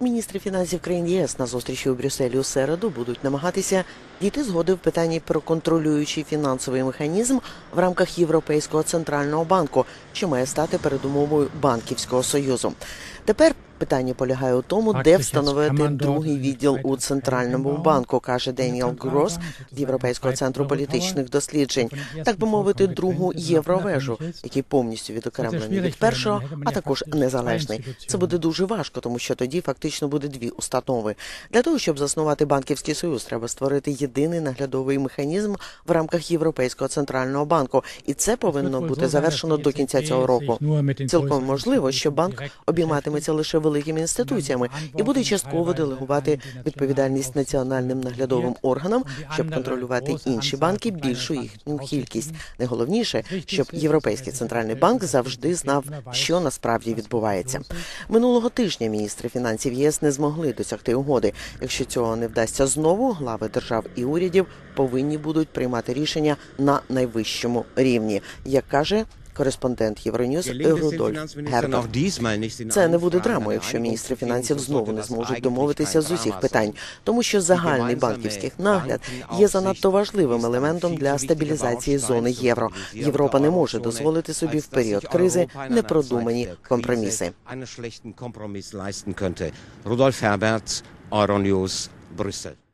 Міністри фінансів країн ЄС на зустрічі у Брюсселі у середу будуть намагатися дійти згоди в питанні про контролюючий фінансовий механізм в рамках Європейського центрального банку, що має стати передумовою банківського союзу. Тепер питання полягає у тому, де встановити другий відділ у центральному банку, каже Деніел Грос з Європейського центру політичних досліджень, так би мовити, другу євровежу, який повністю відокремлений від першого, а також незалежний. Це буде дуже важко, тому що тоді фактично буде дві установи. Для того щоб заснувати банківський союз, треба створити єдиний наглядовий механізм в рамках Європейського центрального банку, і це повинно бути завершено до кінця цього року. Цілком можливо, що банк обійматиметься лише великими інституціями і буде частково делегувати відповідальність національним наглядовим органам, щоб контролювати інші банки більшу їхню кількість. Найголовніше, щоб європейський центральний банк завжди знав, що насправді відбувається. Минулого тижня міністри фінансів ЄС не змогли досягти угоди. Якщо цього не вдасться знову, глави держав і урядів повинні будуть приймати рішення на найвищому рівні, як каже кореспондент Євроньюз Рудольф Гербер. Це не буде драмою, якщо міністри фінансів знову не зможуть домовитися з усіх питань, тому що загальний банківський нагляд є занадто важливим елементом для стабілізації зони євро. Європа не може дозволити собі в період кризи непродумані компроміси. Rudolf Herbert, Euronews, Brüssel.